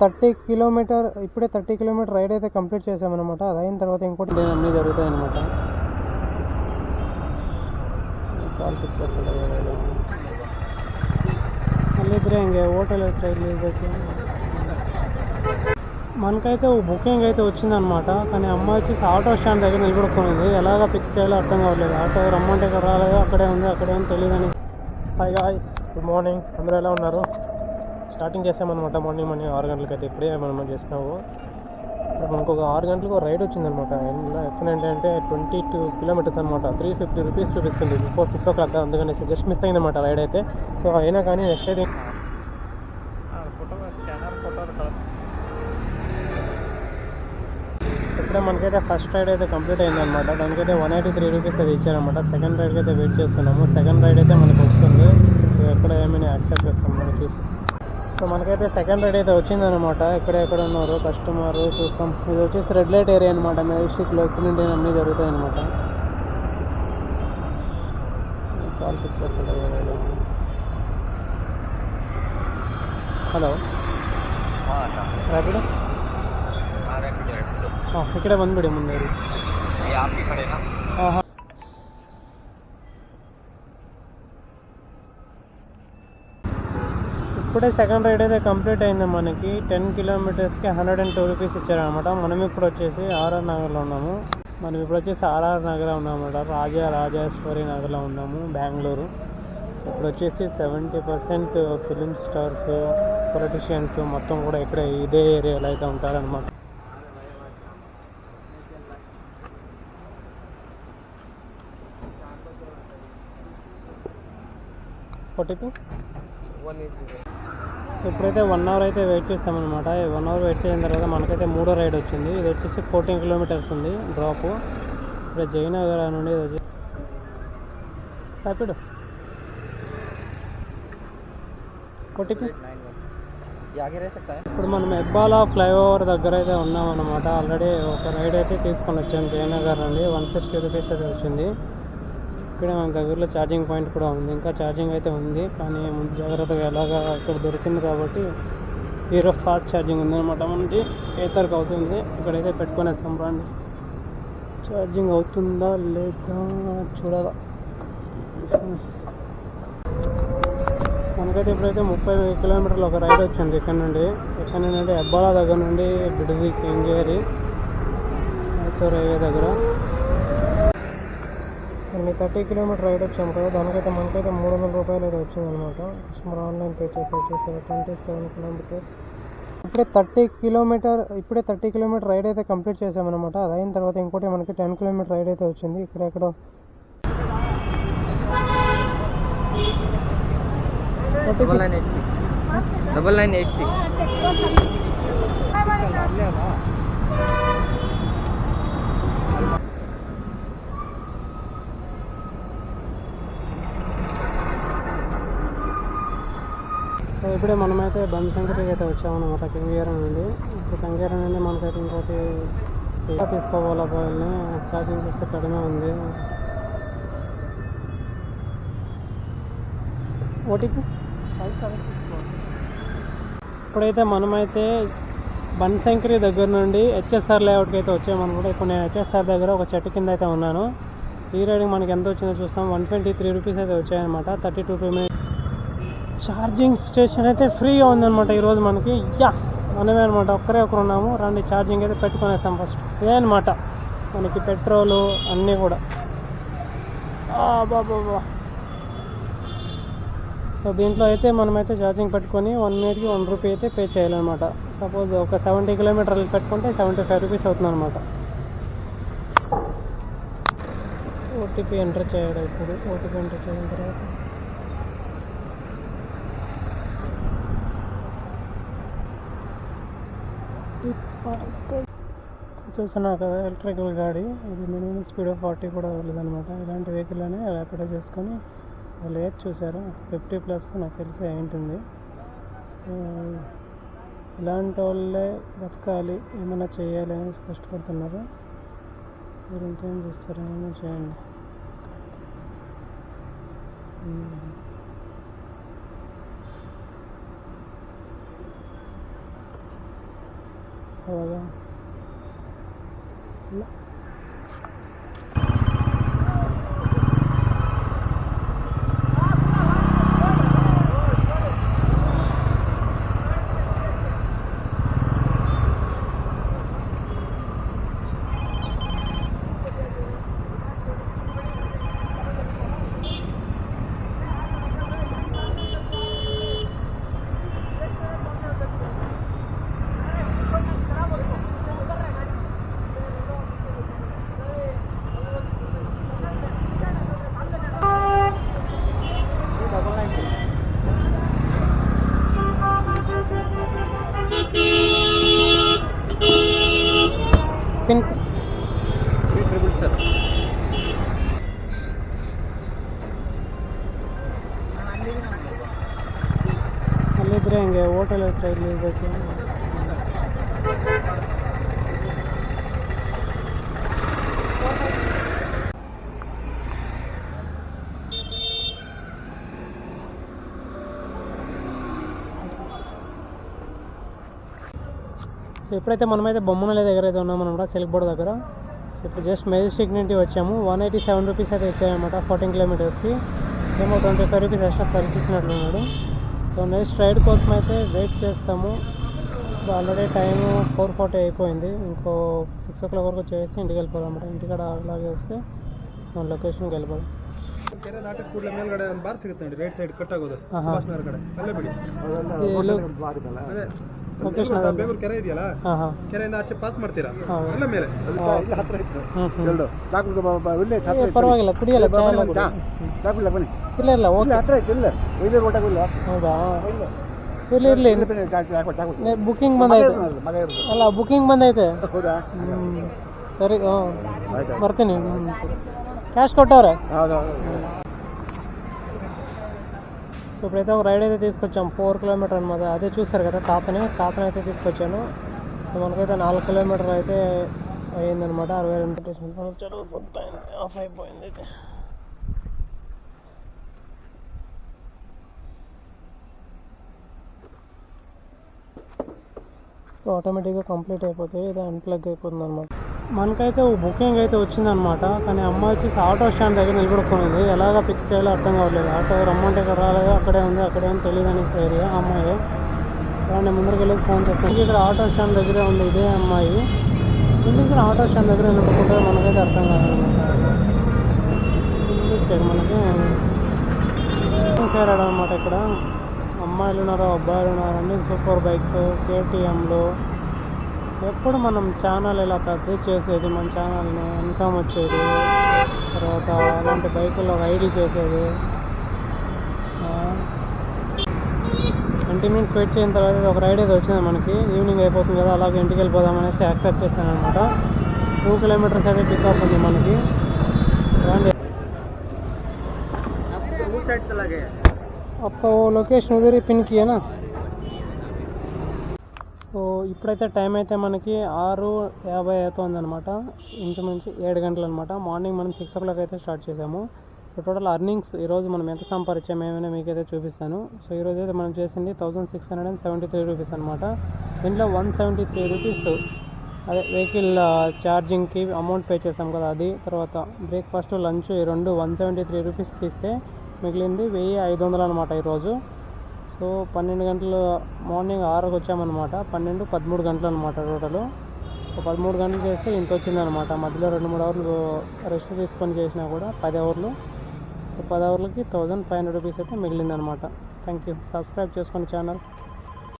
Thirty kilometre ఇప్పుడే thirty kilometre ride అయితే complete చేసామన్నమాట అది అయిన తర్వాత ఇంకోటి నేను అన్నీ జరుగుతాయి అనమాట ಅಲ್ಲಿದ್ದರೆ ಹಿಂಗೆ ಹೋಟೆಲ್ మనకైతే బుకింగ్ అయితే వచ్చిందనమాట కానీ అమ్మ వచ్చేసి ఆటో స్టాండ్ దగ్గర నిలబడుకునింది. ఎలాగ పిక్ చేయాలో అర్థం కావట్లేదు. ఆటో రమ్మంటే ఎక్కడ రాలేదు? అక్కడే ఉంది అక్కడే ఉంది తెలియదని హాయ్ గాయ్ గుడ్ మార్నింగ్ అందరూ ఎలా ఉన్నారు? స్టార్టింగ్ చేసామన్నమాట. మార్నింగ్ మార్నింగ్ ఆరు గంటలకి అయితే ఇప్పుడే మనం చేసినాము. మనకు ఒక ఆరు గంటలకు రైడ్ వచ్చిందనమాట ఎక్కడంటే అంటే ట్వంటీ టూ కిలోమీటర్స్ అనమాట త్రీ ఫిఫ్టీ రూపీస్ చూపిస్తుంది. బిఫోర్ సిక్స్ ఓ క్లాక్ అందుకని జస్ట్ మిస్ అయిందన్నమాట రైడ్ అయితే. సో అయినా కానీ నెక్స్ట్ అయితే ఇప్పుడే మనకైతే ఫస్ట్ రైడ్ అయితే కంప్లీట్ అయిందనమాట దానికైతే వన్ ఎయిటీ త్రీ రూపీస్ అయితే ఇచ్చారనమాట సెకండ్ రైడ్కి అయితే వెయిట్ చేస్తున్నాము. సెకండ్ రైడ్ అయితే మనకు వస్తుంది. ఎక్కడ ఏమైనా యాక్సెప్ట్ సో మనకైతే సెకండ్ రైడ్ అయితే వచ్చిందనమాట ఎక్కడెక్కడ ఉన్నారు? కస్టమర్ చూస్తాం. ఇది వచ్చేసి రెడ్ లైట్ ఏరియా అనమాట మీ డిస్టిక్లో యాక్సిడెంట్ అన్నీ జరుగుతాయి అనమాట హలో ర్యాపిడో ఇక్కడ ಬಂದ್ಬಿಡಿ ಮುಂದೆ ఇప్పుడే సెకండ్ రైడ్ అయితే కంప్లీట్ అయింది మనకి. టెన్ కిలోమీటర్స్కి హండ్రెడ్ అండ్ టూ రూపీస్ ఇచ్చారనమాట మనం ఇప్పుడు వచ్చేసి ఆర్ఆర్ నగర్లో ఉన్నాము. మనం ఇప్పుడు వచ్చేసి ఆర్ఆర్ నగర్ ఉన్నామన్నమాట. రాజా రాజేశ్వరి నగర్లో ఉన్నాము బెంగళూరు. ఇప్పుడు వచ్చేసి seventy percent film stars politicians మొత్తం కూడా ఇక్కడ ఇదే ఏరియాలో అయితే ఉంటారనమాట ఫార్టీ ఇప్పుడైతే వన్ అవర్ అయితే వెయిట్ చేస్తామన్నమాట. వన్ అవర్ వెయిట్ చేసిన తర్వాత మనకైతే మూడో రైడ్ వచ్చింది. ఇది వచ్చేసి ఫోర్టీన్ కిలోమీటర్స్ ఉంది డ్రాప్ ఇక్కడ జయనగర్ నుండి ఇది వచ్చి ర్యాపిడ్ ఇప్పుడు మనం ఎగ్బాల ఫ్లైఓవర్ దగ్గర అయితే ఉన్నాం అనమాట ఆల్రెడీ ఒక రైడ్ అయితే తీసుకొని వచ్చాం జయనగర్ నుండి. వన్ సిక్స్టీ రూపీస్ అయితే వచ్చింది. ఇక్కడ మన దగ్గరలో ఛార్జింగ్ పాయింట్ కూడా ఉంది. ఇంకా ఛార్జింగ్ అయితే ఉంది. కానీ ముందు జాగ్రత్తగా ఎలాగా ఇక్కడ దొరికింది కాబట్టి హీరో ఫాస్ట్ ఛార్జింగ్ ఉందన్నమాట. మనకి ఏతర్కి అవుతుంది. ఇక్కడైతే పెట్టుకునేస్తాం రండి ఛార్జింగ్ అవుతుందా లేదా చూడాలా. మనకైతే ఇప్పుడైతే ముప్పై కిలోమీటర్లు ఒక రైడ్ వచ్చింది ఇక్కడ నుండి. ఇక్కడ నుండి అంటే అబ్బాలా దగ్గర నుండి బిడిది కెంగేరి మైసూర్ హైవే దగ్గర. కొన్ని థర్టీ కిలోమీటర్ రైడ్ వచ్చాము కదా దానికైతే మనకైతే మూడు వందల రూపాయలు అయితే వచ్చిందనమాట కస్టమర్ ఆన్లైన్ పే చేసి వచ్చేసారు ట్వంటీ సెవెన్ కిలోమీటర్స్ ఇప్పుడే థర్టీ కిలోమీటర్ ఇప్పుడే థర్టీ కిలోమీటర్ రైడ్ అయితే కంప్లీట్ చేసామన్నమాట. అయిన తర్వాత ఇంకోటి మనకి టెన్ కిలోమీటర్ రైడ్ అయితే వచ్చింది. ఇక్కడ ఎక్కడ nine eight six double nine eight six ఇప్పుడే మనమైతే బంతింకటికి అయితే వచ్చామన్నమాట కింగేరం నుండి. ఇప్పుడు కంగేరం నుండి మనకైతే ఇంకోటి తీసుకోవాలా బాయిల్ని ఛార్జింగ్ చేస్తే కడిమే ఉంది. OTP? Five seven six four ఇప్పుడైతే మనమైతే బన్సంకరి దగ్గర నుండి హెచ్ఎస్ఆర్ లేఅవుట్కి అయితే వచ్చామనమాట ఇప్పుడు నేను హెచ్ఎస్ఆర్ దగ్గర ఒక చెట్టు కింద అయితే ఉన్నాను. ఈ రైడింగ్ మనకి ఎంత వచ్చిందో చూస్తాం. వన్ ట్వంటీ త్రీ రూపీస్ అయితే వచ్చాయన్నమాట. Thirty two two charging station అయితే ఫ్రీగా ఉందన్నమాట ఈరోజు మనకి. యా మనమే అనమాట ఒక్కరే ఒకరు ఉన్నాము. రండి ఛార్జింగ్ అయితే పెట్టుకునేసాం ఫస్ట్. ఇదే అనమాట మనకి పెట్రోలు అన్నీ కూడా. బాబా సో దీంట్లో అయితే మనమైతే ఛార్జింగ్ పెట్టుకొని వన్ మినిట్కి వన్ రూపీ అయితే పే చేయాలన్నమాట. సపోజ్ ఒక సెవెంటీ కిలోమీటర్లు పెట్టుకుంటే సెవెంటీ ఫైవ్ రూపీస్ అవుతుంది అనమాట ఓటీపీ ఎంటర్ చేయడం ఇప్పుడు. ఓటీపీ ఎంటర్ చేసిన తర్వాత చూస్తున్నా కదా ఎలక్ట్రికల్ గాడి. ఇది మినిమం స్పీడ్ ఆఫ్ ఫార్టీ కూడా వెళ్ళదనమాట ఇలాంటి వెహికల్ అని ర్యాపిడో చేసుకొని వాళ్ళు ఏది చూసారు ఫిఫ్టీ ప్లస్ నాకు తెలిసి అయి ఉంటుంది. ఇలాంటి వాళ్ళే బతకాలి ఏమైనా చేయాలి అనేసి కష్టపడుతున్నారు మీరు ఇంకేం చేస్తారు ఏమైనా చేయండి. ఉమ్. అలాగా ఇలా. ಪಿನ್ ತ್ರಿಬಲ್ ಹಂಗೆ ಹೋಟೆಲ್ ಹತ್ರ ಇಲ್ಲಿ ಇಲ್ಲಿರಬೇಕು సో ఎప్పుడైతే మనమైతే బొమ్మనల్లి దగ్గర అయితే ఉన్నాం అనమాట సిల్క్ బోర్డ్ దగ్గర సో ఇప్పుడు జస్ట్ మెజెస్టిక్ నుండి వచ్చాము వన్ ఎయిటీ సెవెన్ రూపీస్ అయితే ఇచ్చాయన్నమాట ఫోర్టీన్ కిలోమీటర్స్కి ఏమో twenty five rupees extra service ఇచ్చినట్లున్నాడు so next ride కోసం అయితే వెయిట్ చేస్తాము ఆల్రెడీ టైం ఫోర్ ఫార్టీ అయిపోయింది ఇంకో సిక్స్ ఓ క్లాక్ వరకు చేసి ఇంటికి వెళ్ళిపోదాం అన్నమాట ఇంటికాడ అలాగే వస్తే మన లొకేషన్కి వెళ్ళిపోదాం ಕೆರೆ ದಾಟಿದ ಕೂಡಲೇ ಮೇಲ್ಗಡೆ ಒಂದು ಬಾರ್ ಸಿಗುತ್ತೆ ನೋಡಿ ರೈಟ್ ಸೈಡ್ ಕಟ್ ಆಗೋದು ಆಹಾ. ಸುಭಾಷ್ ನಗರ ಕಡೆ ಅಲ್ಲೇ ಬಿಡಿ ಈ ಲೊ- ಅದೇ ಕೆರೆ ಇದೆಯಲ್ಲ ಕೆರೆಯಿಂದ ಆಚೆ ಪಾಸ್ ಮಾಡ್ತೀರಾ? ಅಲ್ಲ ಮೇಲೆ. ಇಲ್ಲ ಇತ್ತು. ಪರವಾಗಿಲ್ಲ ಕುಡಿಯಲ್ಲ ಬನ್ನಿ, ಕುಡಿ. ಬನ್ನಿ. ಇಲ್ಲ ಇಲ್ಲ ಓಕೆ. ಹತ್ರ ಇಲ್ಲ. ವೈದ್ಯರು ಇಲ್ಲ. ಹೌದಾ? ಇಲ್ಲಿ. ಇರ್ಲಿ ಇಲ್ಲ ಬುಕಿಂಗ್ ಬಂದೈತೆ. ಅಲ್ಲ ಬುಕಿಂಗ್ ಬಂದೈತೆ. ಹೌದಾ? ಸರಿ ಹ್ಞೂ ಬರ್ತೀನಿ. ಕ್ಯಾಶ್ ಕೊಟ್ಟವ್ರೆ? సో ఇప్పుడైతే ఒక రైడ్ అయితే తీసుకొచ్చాం. ఫోర్ కిలోమీటర్ అనమాట అదే చూస్తారు కదా తాతనే తాతను అయితే తీసుకొచ్చాను. సో మనకైతే నాలుగు కిలోమీటర్ అయితే అయ్యిందనమాట అరవై రెండు చదువు పొద్దుపోయింది ఆఫ్ అయిపోయింది అయితే. సో ఆటోమేటిక్గా కంప్లీట్ అయిపోతాయి ఇది అన్ప్లగ్ అయిపోతుంది అనమాట మనకైతే బుకింగ్ అయితే వచ్చిందనమాట కానీ అమ్మాయి వచ్చేసి ఆటో స్టాండ్ దగ్గర నిలబడుకునింది. ఎలాగ పిక్ చేయాలో అర్థం కావట్లేదు. ఆటో రమ్మంటే ఇక్కడ రాలేదు? అక్కడే ఉంది? అక్కడే ఉంది? తెలియదు అని ఏరియా అమ్మాయి. అలానే ముందరికి వెళ్ళి ఫోన్ చేస్తాను. ఇక్కడ ఆటో స్టాండ్ దగ్గరే ఉంది. ఇదే అమ్మాయి. ఎందుకు ఆటో స్టాండ్ దగ్గర నిలబడుకుంటే మనకైతే అర్థం కాదనమాట మనకి చేరాడు అనమాట ఇక్కడ. అమ్మాయిలు ఉన్నారు అబ్బాయిలు ఉన్నారు అన్ని సూపర్ బైక్స్ కేటీఎంలు ఎప్పుడు మనం ఛానల్ ఇలా పెద్ద చేసేది మన ఛానల్ని ఇన్కమ్ వచ్చేది తర్వాత అలాంటి బైకుల్లో రైడ్లు చేసేది ట్వంటీ మినిట్స్ వెయిట్ చేసిన తర్వాత ఒక రైడ్ అయితే వచ్చింది మనకి ఈవినింగ్ అయిపోతుంది కదా అలాగే ఇంటికి వెళ్ళిపోదాం అనేసి యాక్సెప్ట్ చేశాను అనమాట టూ కిలోమీటర్స్ అయితే పికప్ ఉంది మనకి రండి आपका वो लोकेशन उधर ही पिन किया ना సో ఇప్పుడైతే టైం అయితే మనకి ఆరు యాభై అవుతుందన్నమాట. ఇంచుమించి ఏడు గంటలు అనమాట మార్నింగ్ మనం సిక్స్ ఓ క్లాక్ అయితే స్టార్ట్ చేసాము సో టోటల్ అర్నింగ్స్ ఈరోజు మనం ఎంత సంపాదించాము ఏమైనా మీకైతే చూపిస్తాను. సో ఈరోజు అయితే మనం చేసింది thousand six hundred and seventy three rupees అనమాట దీంట్లో వన్ సెవెంటీ త్రీ రూపీస్ అదే వెహికల్ ఛార్జింగ్కి అమౌంట్ పే చేస్తాం కదా అది. తర్వాత బ్రేక్ఫాస్ట్ లంచ్ ఈ రెండు వన్ సెవెంటీ త్రీ రూపీస్ తీస్తే మిగిలింది వెయ్యి ఐదు వందలు అనమాట ఈరోజు సో పన్నెండు గంటలు మార్నింగ్ ఆరుకు వచ్చామన్నమాట. పన్నెండు పదమూడు గంటలు అనమాట టోటల్ పదమూడు గంటలు చేస్తే ఇంత వచ్చిందనమాట మధ్యలో రెండు మూడు అవర్లు రెస్ట్ తీసుకొని చేసినా కూడా పది అవర్లు. సో పది అవర్లకి థౌజండ్ ఫైవ్ హండ్రెడ్ రూపీస్ అయితే మిగిలిందనమాట థ్యాంక్ యూ. సబ్స్క్రైబ్ చేసుకోండి ఛానల్.